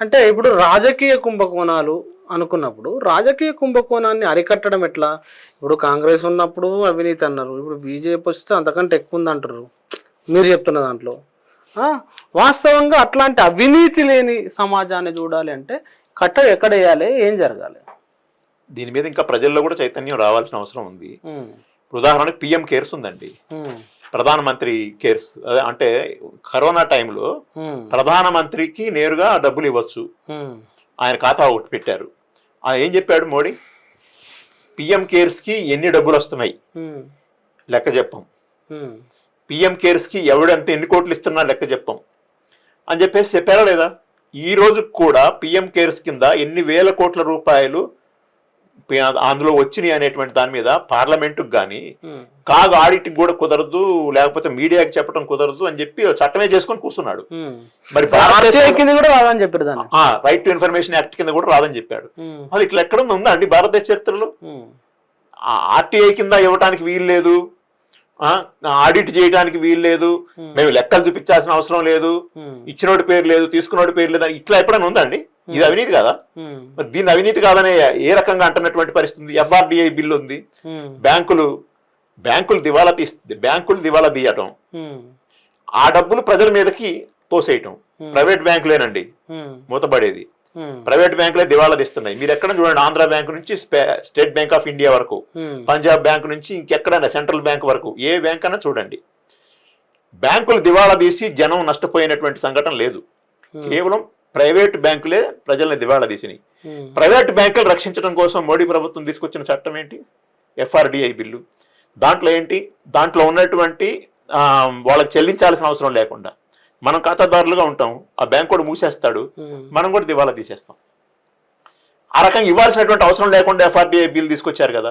అంటే ఇప్పుడు రాజకీయ కుంభకోణాలు అనుకున్నప్పుడు రాజకీయ కుంభకోణాన్ని అరికట్టడం ఎట్లా? ఇప్పుడు కాంగ్రెస్ ఉన్నప్పుడు అవినీతి అన్నారు. ఇప్పుడు బీజేపీ వస్తే అంతకంటే ఎక్కువ ఉంది అంటారు మీరు చెప్తున్న దాంట్లో. వాస్తవంగా అట్లాంటి అవినీతి లేని సమాజాన్ని చూడాలి అంటే కట్ట ఎక్కడ వేయాలి? ఏం జరగాలి? దీని మీద ఇంకా ప్రజల్లో కూడా చైతన్యం రావాల్సిన అవసరం ఉంది. ఉదాహరణకి పిఎం కేర్స్ ఉందండి. ప్రధానమంత్రి కేర్స్ అంటే కరోనా టైంలో ప్రధానమంత్రికి నేరుగా డబ్బులు ఇవ్వచ్చు. ఆయన ఖాతా ఒకటి పెట్టారు. ఆయన ఏం చెప్పాడు మోడీ? పిఎం కేర్స్కి ఎన్ని డబ్బులు వస్తున్నాయి? లెక్క చెప్పం. పిఎం కేర్స్కి ఎవడంత ఎన్ని కోట్లు ఇస్తున్నా లెక్క చెప్పం. అని చెప్పేసి చెప్పారా లేదా? ఈ రోజు కూడా పిఎం కేర్స్ కింద ఎన్ని వేల కోట్ల రూపాయలు అందులో వచ్చినాయి అనేటువంటి దాని మీద పార్లమెంటుకు కానీ. కాగ్ ఆడిట్కి కూడా కుదరదు లేకపోతే మీడియాకి చెప్పడం కుదరదు అని చెప్పి చట్టమే చేసుకొని కూర్చున్నాడు. మరి రైట్ టు ఇన్ఫర్మేషన్ యాక్ట్ కింద కూడా రాదని చెప్పాడు. అది ఇట్లా ఎక్కడ ఉందా అండి భారతదేశ చరిత్రలో? ఆర్టీఐ కింద ఇవ్వడానికి వీలు లేదు. ఆడిట్ చేయడానికి వీలు లేదు. మేము లెక్కలు చూపించాల్సిన అవసరం లేదు. ఉమ్, ఇచ్చినోడి పేరు లేదు తీసుకున్నోడి పేరు లేదు అని ఇట్లా ఎప్పుడైనా ఉందండి ఇది అవినీతి కదా? మరి దీన్ని అవినీతి కాదనే ఏ రకంగా అంటున్నటువంటి పరిస్థితి ఎఫ్ఆర్డిఐ బిల్లు ఉంది. బ్యాంకులు బ్యాంకులు దివాలా తీస్ బ్యాంకులు దివాలా తీయటం. ఆ డబ్బులు ప్రజల మీదకి తోసేయటం. ప్రైవేట్ బ్యాంకులేనండి. మూతపడేది. ప్రైవేట్ బ్యాంకులే దివాలా తీస్తున్నాయి. మీరు ఎక్కడ చూడండి ఆంధ్ర బ్యాంక్ నుంచి స్టేట్ బ్యాంక్ ఆఫ్ ఇండియా వరకు ఉమ్, పంజాబ్ బ్యాంక్ నుంచి ఇంకెక్కడైనా సెంట్రల్ బ్యాంక్ వరకు ఏ బ్యాంక్ అన్నా చూడండి. బ్యాంకులు దివాలా తీసి జనం నష్టపోయినటువంటి సంఘటన లేదు. కేవలం ప్రైవేట్ బ్యాంకులే ప్రజల్ని దివాలా తీసినాయి. ప్రైవేట్ బ్యాంకులు రక్షించడం కోసం మోడీ ప్రభుత్వం తీసుకొచ్చిన చట్టం ఏంటి? FRDI bill. దాంట్లో ఏంటి? దాంట్లో ఉన్నటువంటి వాళ్ళకి చెల్లించాల్సిన అవసరం లేకుండా. మనం ఖాతాదారులుగా ఉంటాం ఆ బ్యాంక్ కూడా మూసేస్తాడు మనం కూడా దివాలా తీసేస్తాం. ఆ రకంగా ఇవ్వాల్సినటువంటి అవసరం లేకుండా ఎఫ్ఆర్డిఐ బిల్ తీసుకొచ్చారు కదా.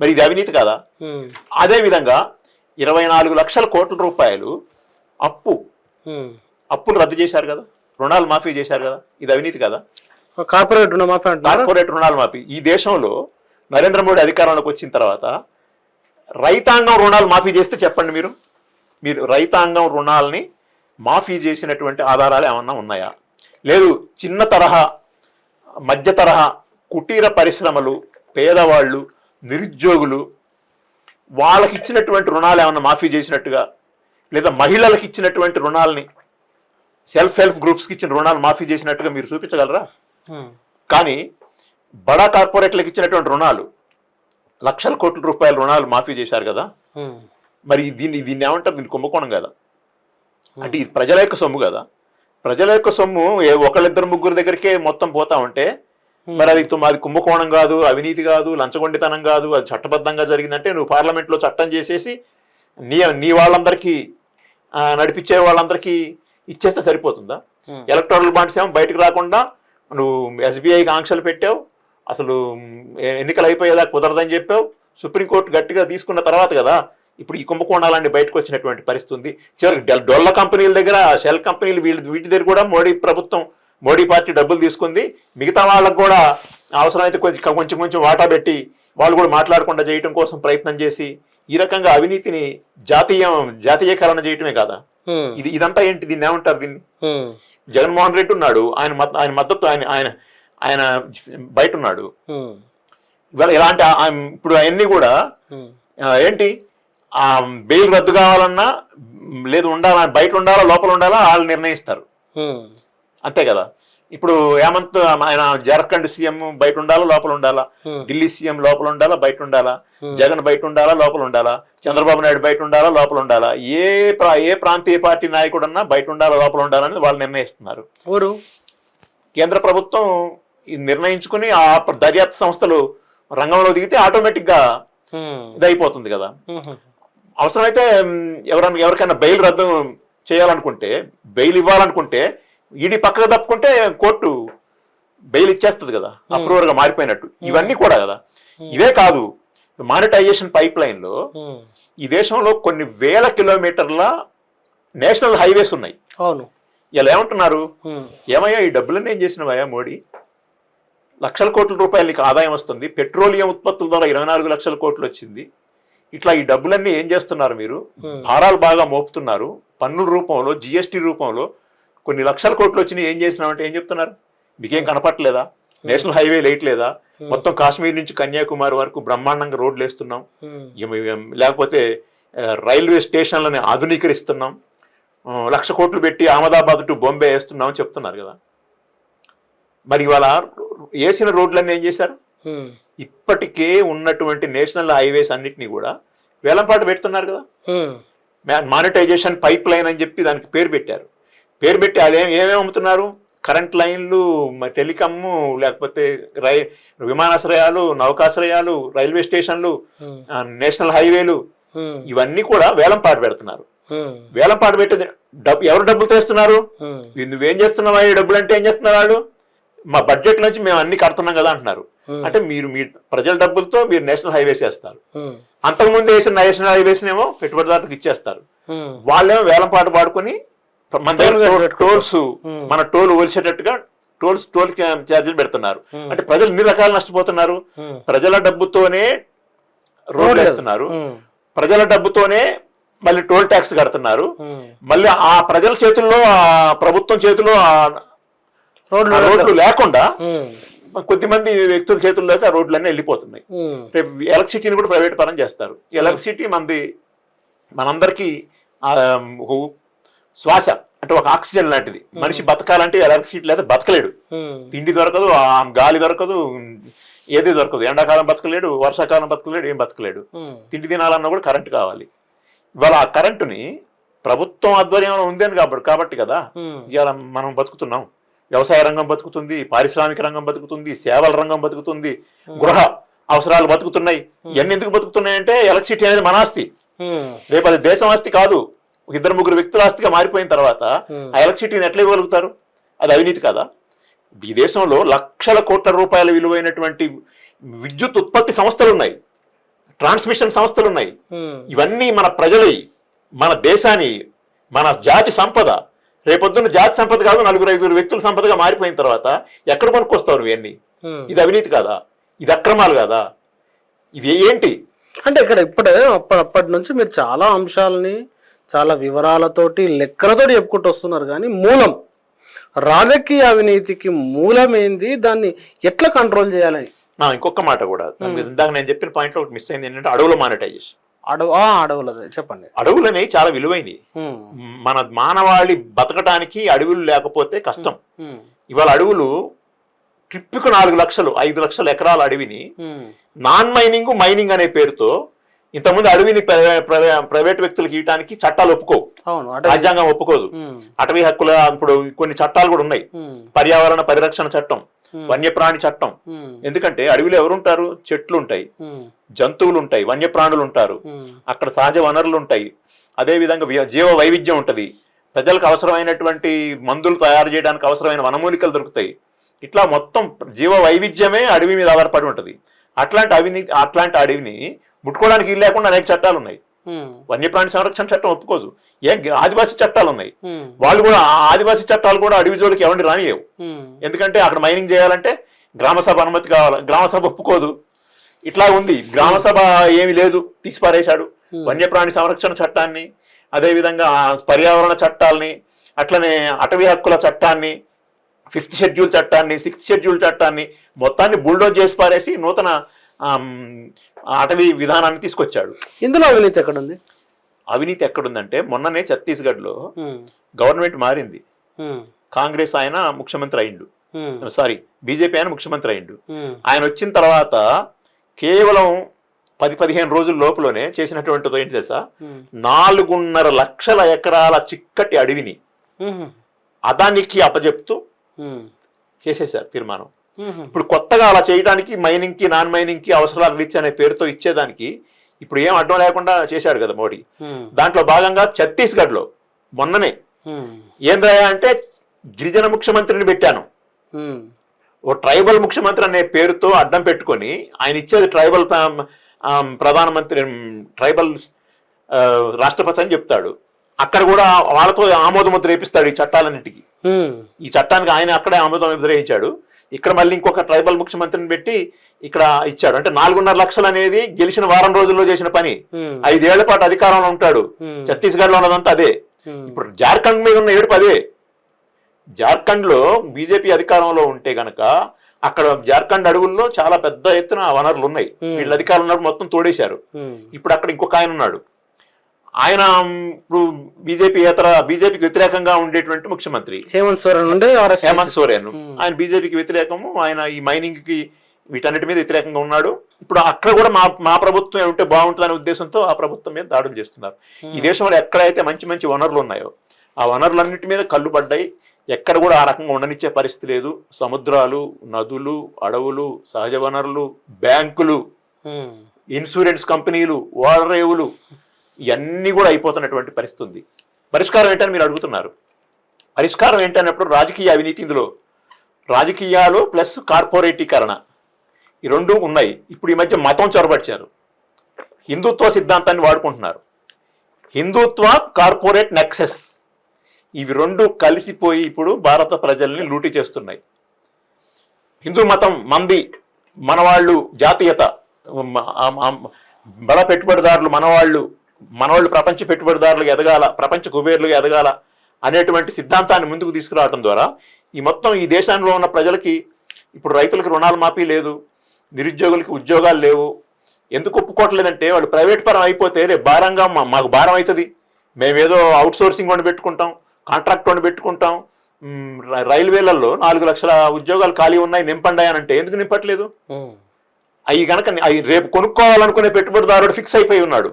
మరి ఇది అవినీతి కాదా? ఉమ్, అదే విధంగా ఇరవై నాలుగు లక్షల కోట్ల రూపాయలు అప్పు. అప్పులు రద్దు చేశారు కదా. రుణాలు మాఫీ చేశారు కదా. ఇది అవినీతి కదా? కార్పొరేట్ రుణమాఫీ కార్పొరేట్ రుణాలు మాఫీ. ఈ దేశంలో నరేంద్ర మోడీ అధికారంలోకి వచ్చిన తర్వాత రైతాంగం రుణాలు మాఫీ చేస్తే చెప్పండి మీరు. మీరు రైతాంగం రుణాలని మాఫీ చేసినటువంటి ఆధారాలు ఏమన్నా ఉన్నాయా? లేదు చిన్న తరహా మధ్య తరహా కుటీర పరిశ్రమలు పేదవాళ్ళు నిరుద్యోగులు వాళ్ళకి ఇచ్చినటువంటి రుణాలు ఏమన్నా మాఫీ చేసినట్టుగా? లేదా మహిళలకు ఇచ్చినటువంటి రుణాలని సెల్ఫ్ హెల్ప్ గ్రూప్స్కి ఇచ్చిన రుణాలు మాఫీ చేసినట్టుగా మీరు చూపించగలరా? కానీ బడా కార్పొరేట్లకు ఇచ్చినటువంటి రుణాలు లక్షల కోట్ల రూపాయల రుణాలు మాఫీ చేశారు కదా? మరి దీన్ని దీన్ని ఏమంటారు? దీన్ని కుంభకోణం కదా. అంటే ఇది ప్రజల యొక్క సొమ్ము కదా. ప్రజల యొక్క సొమ్ము ఏ ఒకళ్ళిద్దరు ముగ్గురు దగ్గరికే మొత్తం పోతా ఉంటే మరి అది అది కుంభకోణం కాదు అవినీతి కాదు లంచగొండితనం కాదు అది చట్టబద్ధంగా జరిగిందంటే నువ్వు పార్లమెంట్లో చట్టం చేసేసి నీ నీ వాళ్ళందరికీ నడిపించే వాళ్ళందరికీ ఇచ్చేస్తే సరిపోతుందా. ఎలక్ట్రల్ బాండ్స్ ఏమో బయటకు రాకుండా నువ్వు ఎస్బీఐకి ఆంక్షలు పెట్టావు అసలు ఎన్నికలు అయిపోయేదా కుదరదని చెప్పావు సుప్రీంకోర్టు గట్టిగా తీసుకున్న తర్వాత కదా ఇప్పుడు ఈ కుంభకోణాలన్నీ బయటకు వచ్చినటువంటి పరిస్థితి ఉంది. చివరికి డెల్- డొల్ల కంపెనీల దగ్గర షెల్ కంపెనీలు వీళ్ళ వీటి దగ్గర కూడా మోడీ ప్రభుత్వం మోడీ పార్టీ డబ్బులు తీసుకుంది. మిగతా వాళ్ళకు కూడా అవసరమైతే కొంచెం కొంచెం కొంచెం వాటా పెట్టి వాళ్ళు కూడా మాట్లాడకుండా చేయటం కోసం ప్రయత్నం చేసి ఈ రకంగా అవినీతిని జాతీయం జాతీయకరణ చేయటమే కాదా? ఇది ఇదంతా ఏంటి? దీన్ని ఏమంటారు దీన్ని? జగన్మోహన్ రెడ్డి ఉన్నాడు. ఆయన ఆయన మద్దతు ఆయన ఆయన ఆయన బయట ఉన్నాడు. ఇవాళ ఇలాంటి ఇప్పుడు అవన్నీ కూడా ఏంటి? బెయిల్ రద్దు కావాలన్నా లేదు ఉండాలా బయట ఉండాలా లోపల ఉండాలా వాళ్ళు నిర్ణయిస్తారు. అంతే కదా. ఇప్పుడు హేమంత్ ఆయన జార్ఖండ్ సీఎం బయట ఉండాలా లోపల ఉండాలా. ఢిల్లీ సీఎం లోపల ఉండాలా బయట ఉండాలా? జగన్ బయట ఉండాలా లోపల ఉండాలా? చంద్రబాబు నాయుడు బయట ఉండాలా లోపల ఉండాలా? ఏ ప్రా ఏ ప్రాంతీయ పార్టీ నాయకుడన్నా బయట ఉండాలా లోపల ఉండాలని వాళ్ళు నిర్ణయిస్తున్నారు. ఊరు కేంద్ర ప్రభుత్వం నిర్ణయించుకుని ఆ దర్యాప్తు సంస్థలు రంగంలో దిగితే ఆటోమేటిక్గా ఉమ్, ఇది అయిపోతుంది కదా అవసరమైతే మ్, ఎవరన్నా ఎవరికైనా బెయిల్ రద్దు చేయాలనుకుంటే బెయిల్ ఇవ్వాలనుకుంటే ఈడీ పక్కకు తప్పుకుంటే కోర్టు బెయిల్ ఇచ్చేస్తుంది కదా అప్రూవర్గా మారిపోయినట్టు. ఇవన్నీ కూడా కదా. ఇవే కాదు మానిటైజేషన్ పైప్ లైన్లో ఈ దేశంలో కొన్ని వేల కిలోమీటర్ల నేషనల్ హైవేస్ ఉన్నాయి. అవును. ఇలా ఏమంటున్నారు? ఏమయ్యా ఈ డబ్బులన్నీ ఏం చేసినవయ్యా మోడీ? లక్షల కోట్ల రూపాయలు నీకు ఆదాయం వస్తుంది పెట్రోలియం ఉత్పత్తుల ద్వారా ఇరవై నాలుగు లక్షల కోట్లు వచ్చింది. ఇట్లా ఈ డబ్బులన్నీ ఏం చేస్తున్నారు మీరు. భారాలు బాగా మోపుతున్నారు. పన్నుల రూపంలో జిఎస్టీ రూపంలో కొన్ని లక్షల కోట్లు వచ్చినాయి ఏం చేసినామంటే ఏం చెప్తున్నారు? మీకేం కనపట్లేదా నేషనల్ హైవే లేయట్లేదా మొత్తం కాశ్మీర్ నుంచి కన్యాకుమారి వరకు బ్రహ్మాండంగా రోడ్లు వేస్తున్నాం. లేకపోతే రైల్వే స్టేషన్లని ఆధునీకరిస్తున్నాం. లక్ష కోట్లు పెట్టి అహ్మదాబాద్ టు బాంబే వేస్తున్నాం అని చెప్తున్నారు కదా. మరి ఇవాళ వేసిన రోడ్లన్నీ ఏం చేశారు? ఇప్పటికే ఉన్నటువంటి నేషనల్ హైవేస్ అన్నిటినీ కూడా వేలంపాటు పెడుతున్నారు కదా. మానిటైజేషన్ పైప్ లైన్ అని చెప్పి దానికి పేరు పెట్టారు. పేరు పెట్టి అది ఏమేమి అమ్ముతున్నారు? కరెంట్ లైన్లు మ- టెలికాము లేకపోతే రై విమానాశ్రయాలు నౌకాశ్రయాలు రైల్వే స్టేషన్లు నేషనల్ హైవేలు ఇవన్నీ కూడా వేలంపాటు పెడుతున్నారు. ఉమ్, వేలంపాటు పెట్టేది డబ్బు ఎవరు డబ్బులు తెస్తున్నారు? నువ్వేం చేస్తున్నావా? ఈ డబ్బులు అంటే ఏం చేస్తున్నారు వాళ్ళు? మా బడ్జెట్ నుంచి మేము అన్ని కడుతున్నాం కదా అంటున్నారు. అంటే మీరు మీ ప్రజల డబ్బులతో మీరు నేషనల్ హైవేస్ వేస్తారు. అంతకుముందు వేసిన నేషనల్ హైవేస్ ఏమో పెట్టుబడిదారులకు ఇచ్చేస్తారు. వాళ్ళేమో వేలం పాట పాడుకొని మన దగ్గర. టోల్స్. మన టోల్ ఒలిసేటట్టుగా టోల్స్ టోల్ ఛార్జీలు పెడుతున్నారు. అంటే ప్రజలు ఎన్ని రకాలు నష్టపోతున్నారు. ప్రజల డబ్బుతోనే రోడ్లు. వేస్తున్నారు. ప్రజల డబ్బుతోనే మళ్ళీ టోల్ ట్యాక్స్ కడుతున్నారు. మళ్ళీ ఆ ప్రజల చేతుల్లో ఆ ప్రభుత్వం చేతుల్లో ఆ రోడ్లు లేకుండా. కొద్దిమంది వ్యక్తుల చేతుల్లోకి ఆ రోడ్లన్నీ వెళ్ళిపోతున్నాయి. రేపు ఎలక్ట్రిసిటీని కూడా ప్రైవేట్ పరం చేస్తారు. ఎలక్ట్రిసిటీ మనది మనందరికీ శ్వాస అంటే ఒక ఆక్సిజన్ లాంటిది. మనిషి బతకాలంటే ఎలక్ట్రిసిటీ లేదా బతకలేడు. తిండి దొరకదు ఆ గాలి దొరకదు ఏది దొరకదు. ఎండాకాలం బతకలేడు వర్షాకాలం బతకలేడు ఏం బతకలేడు. తిండి తినాలన్నా కూడా కరెంట్ కావాలి. ఇవాళ ఆ కరెంటుని ప్రభుత్వం ఆధ్వర్యంలో ఉంది అని కాబట్టి కాబట్టి కదా ఇవాళ మనం బతుకుతున్నాం. వ్యవసాయ రంగం బతుకుతుంది పారిశ్రామిక రంగం బతుకుతుంది సేవల రంగం బతుకుతుంది గృహ అవసరాలు బతుకుతున్నాయి. ఇవన్నీ ఎందుకు బతుకుతున్నాయి అంటే ఎలక్ట్రిసిటీ అనేది మన ఆస్తి. ఉమ్, రేపు అది దేశం ఆస్తి కాదు ఇద్దరు ముగ్గురు వ్యక్తుల ఆస్తిగా మారిపోయిన తర్వాత Hmm. ఆ ఎలక్ట్రిసిటీని ఎట్లా ఇవ్వగలుగుతారు? అది అవినీతి కాదా? ఈ దేశంలో లక్షల కోట్ల రూపాయల విలువైనటువంటి విద్యుత్ ఉత్పత్తి సంస్థలు ఉన్నాయి ట్రాన్స్మిషన్ సంస్థలు ఉన్నాయి ఇవన్నీ మన ప్రజలవి మన దేశాన్ని మన జాతి సంపద రేపొద్దున్న జాతి సంపద కాదు నలుగురు ఐదుగురు వ్యక్తుల సంపదగా మారిపోయిన తర్వాత ఎక్కడ కొనుక్కొస్తావు నువ్వు ఇవన్నీ? ఉమ్. ఇది అవినీతి కాదా? ఇది అక్రమాలు కాదా? ఇది ఏంటి? అంటే ఇక్కడ ఇప్పుడే అప్పటి అప్పటి నుంచి మీరు చాలా అంశాలని చాలా వివరాలతోటి లెక్కలతోటి చెప్పుకుంటూ వస్తున్నారు. కానీ మూలం రాజకీయ అవినీతికి మూలం ఏంది దాన్ని ఎట్లా కంట్రోల్ చేయాలని? నా ఇంకొక మాట కూడా. ఇందాక నేను చెప్పిన పాయింట్ ఒకటి మిస్ అయింది ఏంటంటే అడవుల మానిటైజేషన్ అడవు ఆ అడవులదే. చెప్పండి. అడవులు అనేవి చాలా విలువైనవి. మన మానవాళి బతకడానికి అడవులు లేకపోతే కష్టం. ఇవాళ అడవులు ట్రిప్కు నాలుగు లక్షలు ఐదు లక్షల ఎకరాల అడవిని నాన్ మైనింగ్ మైనింగ్ అనే పేరుతో ఇంతకుముందు అడవిని ప్రైవే- ప్రైవే- ప్రైవేట్ వ్యక్తులకు ఇవ్వడానికి చట్టాలు ఒప్పుకోవు. రాజ్యాంగం ఒప్పుకోదు. అటవీ హక్కుల ఇప్పుడు కొన్ని చట్టాలు కూడా ఉన్నాయి. పర్యావరణ పరిరక్షణ చట్టం. వన్యప్రాణి చట్టం. ఎందుకంటే అడవిలో ఎవరుంటారు? చెట్లు ఉంటాయి జంతువులు ఉంటాయి వన్యప్రాణులు ఉంటారు అక్కడ సహజ వనరులు ఉంటాయి అదేవిధంగా వి- జీవ వైవిధ్యం ఉంటుంది. ప్రజలకు అవసరమైనటువంటి మందులు తయారు చేయడానికి అవసరమైన వనమూలికలు దొరుకుతాయి. ఇట్లా మొత్తం జీవ వైవిధ్యమే అడవి మీద ఆధారపడి ఉంటుంది. అట్లాంటి అవిని అట్లాంటి అడవిని ముట్టుకోవడానికి ఇల్లు లేకుండా అనేక చట్టాలు ఉన్నాయి వన్యప్రాణి సంరక్షణ చట్టం ఒప్పుకోదు. ఏం ఆదివాసీ చట్టాలు ఉన్నాయి వాళ్ళు కూడా ఆదివాసీ చట్టాలు కూడా అడవి జోలికి ఎవరిని రానియవు ఎందుకంటే అక్కడ మైనింగ్ చేయాలంటే గ్రామసభ అనుమతి కావాలి. గ్రామసభ ఒప్పుకోదు. ఇట్లా ఉంది. గ్రామసభ ఏమీ లేదు. తీసి పారేశాడు వన్యప్రాణి సంరక్షణ చట్టాన్ని అదేవిధంగా పర్యావరణ చట్టాలని అట్లనే అటవీ హక్కుల చట్టాన్ని ఫిఫ్త్ షెడ్యూల్ చట్టాన్ని సిక్స్త్ షెడ్యూల్ చట్టాన్ని మొత్తాన్ని బుల్డోజ్ చేసి పారేసి నూతన అటవీ విధానాన్ని తీసుకొచ్చాడు. ఇందులో అవినీతి ఎక్కడుంది? అవినీతి ఎక్కడుందంటే మొన్ననే ఛత్తీస్గఢ్లో గవర్నమెంట్ మారింది. కాంగ్రెస్ ఆయన ముఖ్యమంత్రి అయిండు. సారీ బీజేపీ ఆయన ముఖ్యమంత్రి అయిండు. ఆయన వచ్చిన తర్వాత కేవలం పది పదిహేను రోజుల లోపలనే చేసినటువంటిది ఏంటి తెలుసా? నాలుగున్నర లక్షల ఎకరాల చిక్కటి అడవిని అదానికి అప్పజెప్తూ ఉమ్, చేసేశారు తీర్మానం. ఇప్పుడు కొత్తగా అలా చేయడానికి మైనింగ్కి నాన్ మైనింగ్కి అవసరాలు రీచ్ అనే పేరుతో ఇచ్చేదానికి ఇప్పుడు ఏం అడ్డం లేకుండా చేశాడు కదా మోడీ. దాంట్లో భాగంగా ఛత్తీస్గఢ్లో మొన్ననే ఏం రాయా అంటే గిరిజన ముఖ్యమంత్రిని పెట్టాను. ఓ ట్రైబల్ ముఖ్యమంత్రి అనే పేరుతో అడ్డం పెట్టుకొని ఆయన ఇచ్చేది ట్రైబల్ ప్రధానమంత్రి ట్రైబల్ రాష్ట్రపతి అని చెప్తాడు. అక్కడ కూడా వాళ్ళతో ఆమోద ముద్ర వేపిస్తాడు ఈ చట్టాలన్నిటికీ. ఈ చట్టానికి ఆయన అక్కడే ఆమోదం ముద్ర వేయించాడు. ఇక్కడ మళ్ళీ ఇంకొక ట్రైబల్ ముఖ్యమంత్రిని పెట్టి ఇక్కడ ఇచ్చాడు. అంటే నాలుగున్నర లక్షలు అనేది గెలిచిన వారం రోజుల్లో చేసిన పని. ఐదేళ్ళ పాటు అధికారంలో ఉంటాడు. ఛత్తీస్గఢ్లో ఉన్నదంతా అదే. ఇప్పుడు జార్ఖండ్ మీద ఉన్న ఏడుపు అదే. జార్ఖండ్లో బీజేపీ అధికారంలో ఉంటే గనక అక్కడ జార్ఖండ్ అడవుల్లో చాలా పెద్ద ఎత్తున వనరులు ఉన్నాయి. వీళ్ళ అధికారం ఉన్నప్పుడు మొత్తం తోడేశారు. ఇప్పుడు అక్కడ ఇంకొక ఆయన ఉన్నాడు. ఆయన ఇప్పుడు బీజేపీ ఇతర బీజేపీకి వ్యతిరేకంగా ఉండేటువంటి ముఖ్యమంత్రి. హేమంత్ సోరెన్ ఉండే. హేమంత్ సోరెన్. ఆయన బీజేపీకి వ్యతిరేకము ఆయన ఈ మైనింగ్కి వీటన్నిటి మీద వ్యతిరేకంగా ఉన్నాడు. ఇప్పుడు అక్కడ కూడా మా మా ప్రభుత్వం ఉంటే బాగుంటుందనే ఉద్దేశంతో ఆ ప్రభుత్వం మీద దాడులు చేస్తున్నారు. ఈ దేశంలో ఎక్కడైతే మంచి మంచి వనరులు ఉన్నాయో ఆ వనరులన్నిటి మీద కళ్ళు పడ్డాయి. ఎక్కడ కూడా ఆ రకంగా ఉండనిచ్చే పరిస్థితి లేదు. సముద్రాలు నదులు అడవులు సహజ వనరులు బ్యాంకులు ఇన్సూరెన్స్ కంపెనీలు ఓడరేవులు ఇవన్నీ కూడా అయిపోతున్నటువంటి పరిస్థితి ఉంది పరిష్కారం ఏంటని మీరు అడుగుతున్నారు. పరిష్కారం ఏంటన్నప్పుడు రాజకీయ అవినీతి ఇందులో. రాజకీయాలు ప్లస్ కార్పొరేటీకరణ. ఈ రెండు ఉన్నాయి. ఇప్పుడు ఈ మధ్య మతం చొరబడిచారు. హిందుత్వ సిద్ధాంతాన్ని వాడుకుంటున్నారు. Hindutva corporate nexus. ఇవి రెండు కలిసిపోయి ఇప్పుడు భారత ప్రజల్ని లూటి చేస్తున్నాయి. హిందూ మతం మంది మనవాళ్ళు జాతీయత బల బడ పెట్టుబడిదారులు మనవాళ్ళు మనవాళ్ళు ప్రపంచ పెట్టుబడిదారులు ఎదగాల ప్రపంచ కుబేర్లుగా ఎదగాల అనేటువంటి సిద్ధాంతాన్ని ముందుకు తీసుకురావడం ద్వారా ఈ మొత్తం ఈ దేశంలో ఉన్న ప్రజలకి ఇప్పుడు రైతులకు రుణాలు మాఫీ లేదు నిరుద్యోగులకి ఉద్యోగాలు లేవు. ఎందుకు ఒప్పుకోవట్లేదంటే వాళ్ళు ప్రైవేట్ పరం అయిపోతే రేపు భారంగా మాకు భారం అవుతుంది. మేమేదో అవుట్ సోర్సింగ్ వండి పెట్టుకుంటాం కాంట్రాక్ట్ వండి పెట్టుకుంటాం. రైల్వేలలో నాలుగు లక్షల ఉద్యోగాలు ఖాళీ ఉన్నాయి నింపండి అని అంటే ఎందుకు నింపట్లేదు? అవి గనక అవి రేపు కొనుక్కోవాలనుకునే పెట్టుబడిదారుడు ఫిక్స్ అయిపోయి ఉన్నాడు.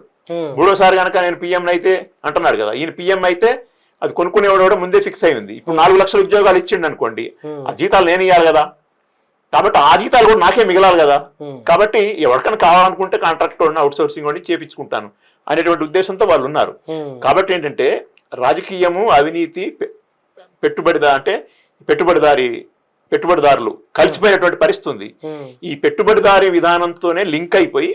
మూడోసారి కనుక నేను పిఎం అయితే అంటున్నాడు కదా ఈయన పిఎం అయితే అది కొనుక్కునేవాడు కూడా ముందే ఫిక్స్ అయి ఉంది ఇప్పుడు నాలుగు లక్షల ఉద్యోగాలు ఇచ్చిండు అనుకోండి ఉమ్, ఆ జీతాలు నేను ఇవ్వాలి కదా. కాబట్టి ఆ జీతాలు కూడా నాకే మిగలాలి కదా. ఉమ్, కాబట్టి ఎవరికైనా కావాలనుకుంటే కాంట్రాక్ట్ అవుట్ సోర్సింగ్ వాడిని చేపించుకుంటాను అనేటువంటి ఉద్దేశంతో వాళ్ళు ఉన్నారు. కాబట్టి ఏంటంటే రాజకీయము అవినీతి పెట్టుబడిదా అంటే పెట్టుబడిదారి పెట్టుబడిదారులు కలిసిపోయినటువంటి పరిస్థితి ఉంది. ఈ పెట్టుబడిదారి విధానంతోనే లింక్ అయిపోయి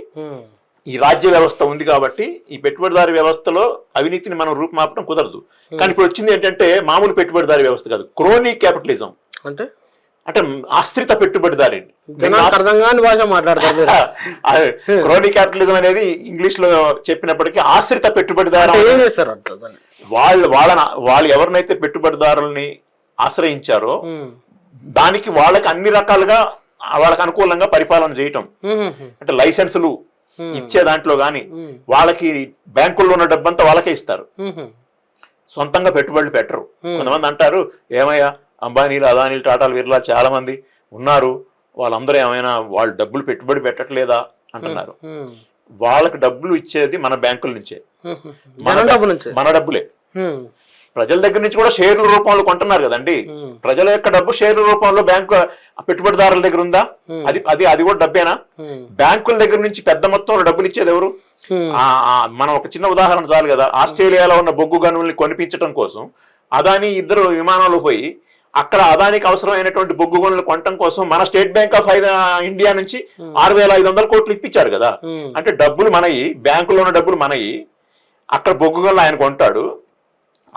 ఈ రాజ్య వ్యవస్థ ఉంది కాబట్టి ఈ పెట్టుబడిదారి వ్యవస్థలో అవినీతిని మనం రూపుమాపడం కుదరదు. కానీ ఇప్పుడు వచ్చింది ఏంటంటే మామూలు పెట్టుబడిదారి వ్యవస్థ కాదు క్రోనీ క్యాపిటలిజం. అంటే? అంటే ఆశ్రిత పెట్టుబడిదారి. క్రోనీ క్యాపిటలిజం అనేది ఇంగ్లీష్లో చెప్పినప్పటికీ ఆశ్రిత పెట్టుబడిదారు? వాళ్ళు వాళ్ళ వాళ్ళు ఎవరినైతే పెట్టుబడిదారుల్ని ఆశ్రయించారో దానికి వాళ్ళకి అన్ని రకాలుగా వాళ్ళకి అనుకూలంగా పరిపాలన చేయటం. అంటే లైసెన్సులు ఇచ్చే దాంట్లో కానీ వాళ్ళకి బ్యాంకుల్లో ఉన్న డబ్బంతా వాళ్ళకే ఇస్తారు. సొంతంగా పెట్టుబడులు పెట్టరు. కొంతమంది అంటారు ఏమయ్యా అంబానీలు అదానీలు టాటాలు బిర్లా చాలా మంది ఉన్నారు. వాళ్ళందరూ ఏమైనా వాళ్ళు డబ్బులు పెట్టుబడి పెట్టట్లేదా? అంటున్నారు. వాళ్ళకి డబ్బులు ఇచ్చేది మన బ్యాంకుల నుంచే. మన జనం డబ్బు నుంచి. మన డబ్బులే. ప్రజల దగ్గర నుంచి కూడా షేర్ల రూపంలో కొంటున్నారు కదండి. ప్రజల యొక్క డబ్బు షేర్ల రూపంలో బ్యాంకు పెట్టుబడిదారుల దగ్గర ఉందా. అది అది అది కూడా డబ్బేనా? బ్యాంకుల దగ్గర నుంచి పెద్ద మొత్తంలో డబ్బులు ఇచ్చేది ఎవరు? మనం ఒక చిన్న ఉదాహరణ చాలు కదా. ఆస్ట్రేలియాలో ఉన్న బొగ్గు గనుల్ని కొనిపించడం కోసం అదాని ఇద్దరు విమానంలో పోయి అక్కడ అదానికి అవసరమైనటువంటి బొగ్గు గనులు కొనటం కోసం మన స్టేట్ బ్యాంక్ ఆఫ్ ఇండియా నుంచి ఆరు వేల ఐదు వందల కోట్లు ఇప్పించాడు కదా. అంటే డబ్బులు మనయి బ్యాంకులో ఉన్న డబ్బులు మనయి అక్కడ బొగ్గు గనులు ఆయన కొంటాడు.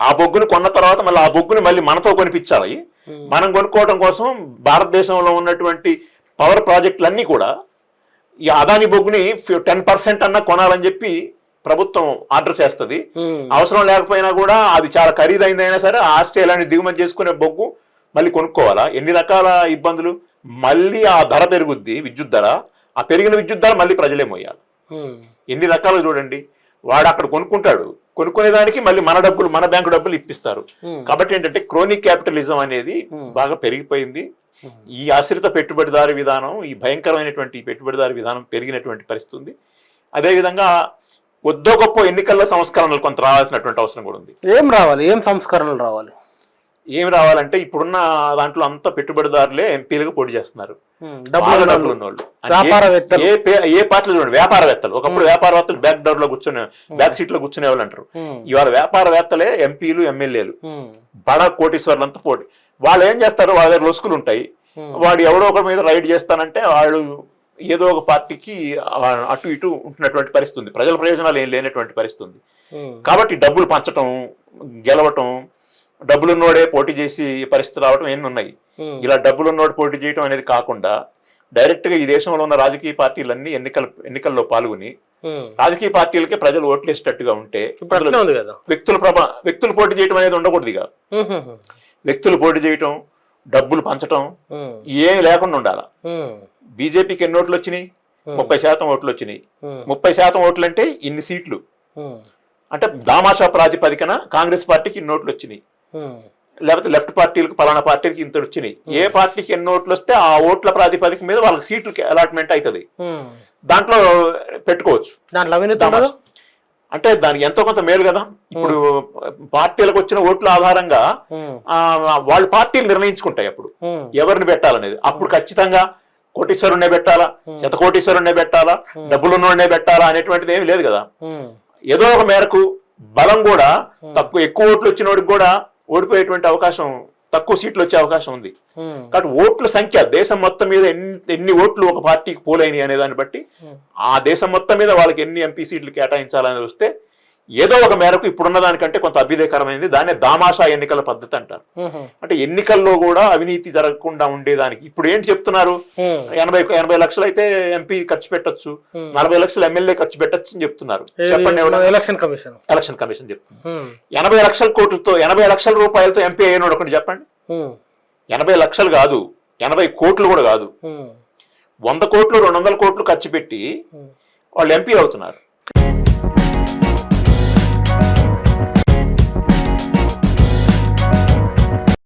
ఆ బొగ్గుని కొన్న తర్వాత మళ్ళీ ఆ బొగ్గుని మళ్ళీ మనతో కొనిపించాలి. మనం కొనుక్కోవడం కోసం భారతదేశంలో ఉన్నటువంటి పవర్ ప్రాజెక్టులన్నీ కూడా ఈ అదాని బొగ్గుని టెన్ పర్సెంట్ అన్నా కొనాలని చెప్పి ప్రభుత్వం ఆర్డర్ చేస్తుంది. అవసరం లేకపోయినా కూడా అది చాలా ఖరీదైందైనా సరే ఆస్ట్రేలియాని దిగుమతి చేసుకునే బొగ్గు మళ్ళీ కొనుక్కోవాలా? ఎన్ని రకాల ఇబ్బందులు? మళ్ళీ ఆ ధర పెరుగుద్ది విద్యుత్ ధర. ఆ పెరిగిన విద్యుత్ ధర మళ్ళీ ప్రజలే మోయాలి ఉమ్, ఎన్ని రకాలు చూడండి. వాడు అక్కడ కొనుక్కుంటాడు. కొనుక్కునే దానికి మళ్ళీ మన డబ్బులు మన బ్యాంకు డబ్బులు ఇప్పిస్తారు. ఉమ్, కాబట్టి ఏంటంటే క్రోనిక్ క్యాపిటలిజం అనేది Hmm. బాగా పెరిగిపోయింది. Hmm. ఈ ఆశ్రిత పెట్టుబడిదారి విధానం ఈ భయంకరమైనటువంటి పెట్టుబడిదారి విధానం పెరిగినటువంటి పరిస్థితి ఉంది అదేవిధంగా కొద్దో గొప్ప ఎన్నికల్లో సంస్కరణలు కొంత రావాల్సినటువంటి అవసరం కూడా ఉంది. ఏం రావాలి? ఏం సంస్కరణలు రావాలి? ఏమి రావాలంటే ఇప్పుడున్న దాంట్లో అంతా పెట్టుబడిదారులే ఎంపీలుగా పోటీ చేస్తున్నారు. డబ్బులు ఏ- పార్టీలో చూడండి వ్యాపారవేత్తలు. ఒకప్పుడు వ్యాపారవేత్తలు బ్యాక్ డోర్లో కూర్చునే బ్యాక్ సీట్లో కూర్చునే వాళ్ళు అంటారు ఇవాళ వ్యాపారవేత్తలే ఎంపీలు ఎమ్మెల్యేలు. బడా కోటీశ్వర్లంతా పోటీ. వాళ్ళు ఏం చేస్తారు? వాళ్ళ దగ్గర లొసుకులు ఉంటాయి. వాడు ఎవడో ఒకరి మీద రైడ్ చేస్తానంటే వాళ్ళు ఏదో ఒక పార్టీకి అటు ఇటు ఉంటున్నటువంటి పరిస్థితి ఉంది. ప్రజల ప్రయోజనాలు ఏం లేనటువంటి పరిస్థితి కాబట్టి డబ్బులు పంచటం గెలవటం డబ్బులున్నోడే పోటీ చేసి పరిస్థితి రావటం ఎన్ని ఉన్నాయి? ఇలా డబ్బులున్నోడు పోటీ చేయటం అనేది కాకుండా డైరెక్ట్గా ఈ దేశంలో ఉన్న రాజకీయ పార్టీలన్నీ ఎన్నికల ఎన్నికల్లో పాల్గొని. రాజకీయ పార్టీలకే ప్రజలు ఓట్లు వేసేటట్టుగా ఉంటే వ్యక్తుల ప్రభ వ్యక్తులు పోటీ చేయడం అనేది ఉండకూడదు ఇక వ్యక్తులు పోటీ చేయటం డబ్బులు పంచటం ఏమి లేకుండా ఉండాలి? బీజేపీకి ఎన్ని ఓట్లు వచ్చినాయి? ముప్పై శాతం ఓట్లు వచ్చినాయి. ముప్పై శాతం ఓట్లు అంటే ఇన్ని సీట్లు. అంటే దామాషా ప్రాతిపదికన కాంగ్రెస్ పార్టీకి ఇన్ని ఓట్లు వచ్చినాయి. లేకపోతే లెఫ్ట్ పార్టీలకు పలానా పార్టీకి ఇంత వచ్చినాయి. ఏ పార్టీకి ఎన్ని ఓట్లు వస్తే ఆ ఓట్ల ప్రాతిపదిక మీద వాళ్ళకి సీట్లు అలాట్మెంట్ అవుతుంది. దాంట్లో పెట్టుకోవచ్చు. దాంట్లో అంటే దానికి ఎంతో కొంత మేలు కదా. ఇప్పుడు పార్టీలకు వచ్చిన ఓట్ల ఆధారంగా వాళ్ళ పార్టీలు నిర్ణయించుకుంటాయి అప్పుడు. ఎవరిని పెట్టాలనేది. అప్పుడు ఖచ్చితంగా కోటీశ్వరుణ్ణే పెట్టాలా? శత కోటీశ్వరుణ్ణే పెట్టాలా? డబ్బులున్నోడనే పెట్టాలా? అనేటువంటిది ఏమీ లేదు కదా. ఏదో ఒక మేరకు బలం కూడా తక్కువ ఎక్కువ ఓట్లు వచ్చినోడికి కూడా ఓడిపోయేటువంటి అవకాశం తక్కువ సీట్లు వచ్చే అవకాశం ఉంది. కాబట్టి ఓట్ల సంఖ్య దేశం మొత్తం మీద ఎన్ని ఓట్లు ఒక పార్టీకి పోలైనవి అనే దాన్ని బట్టి ఆ దేశం మొత్తం మీద వాళ్ళకి ఎన్ని ఎంపీ సీట్లు కేటాయించాలని వస్తే ఏదో ఒక మేరకు ఇప్పుడున్న దానికంటే కొంత అభ్యుదయకరమైనది దాన్నే దామాషా ఎన్నికల పద్ధతి అంటారు. అంటే ఎన్నికల్లో కూడా అవినీతి జరగకుండా ఉండేదానికి ఇప్పుడు ఏంటి చెప్తున్నారు. ఎనభై ఎనభై లక్షలు అయితే ఎంపీ ఖర్చు పెట్టొచ్చు. నలభై లక్షలు ఎమ్మెల్యే ఖర్చు పెట్టొచ్చు అని చెప్తున్నారు. చెప్పండి? Election commission. ఎలక్షన్ కమిషన్ చెప్తుంది ఎనభై లక్షల కోట్లతో ఎనభై లక్షల రూపాయలతో ఎంపీ అయినోడు ఒకటి చెప్పండి. ఎనభై లక్షలు కాదు ఎనభై కోట్లు కూడా కాదు. వంద కోట్లు రెండు వందల కోట్లు ఖర్చు పెట్టి వాళ్ళు ఎంపీ అవుతున్నారు.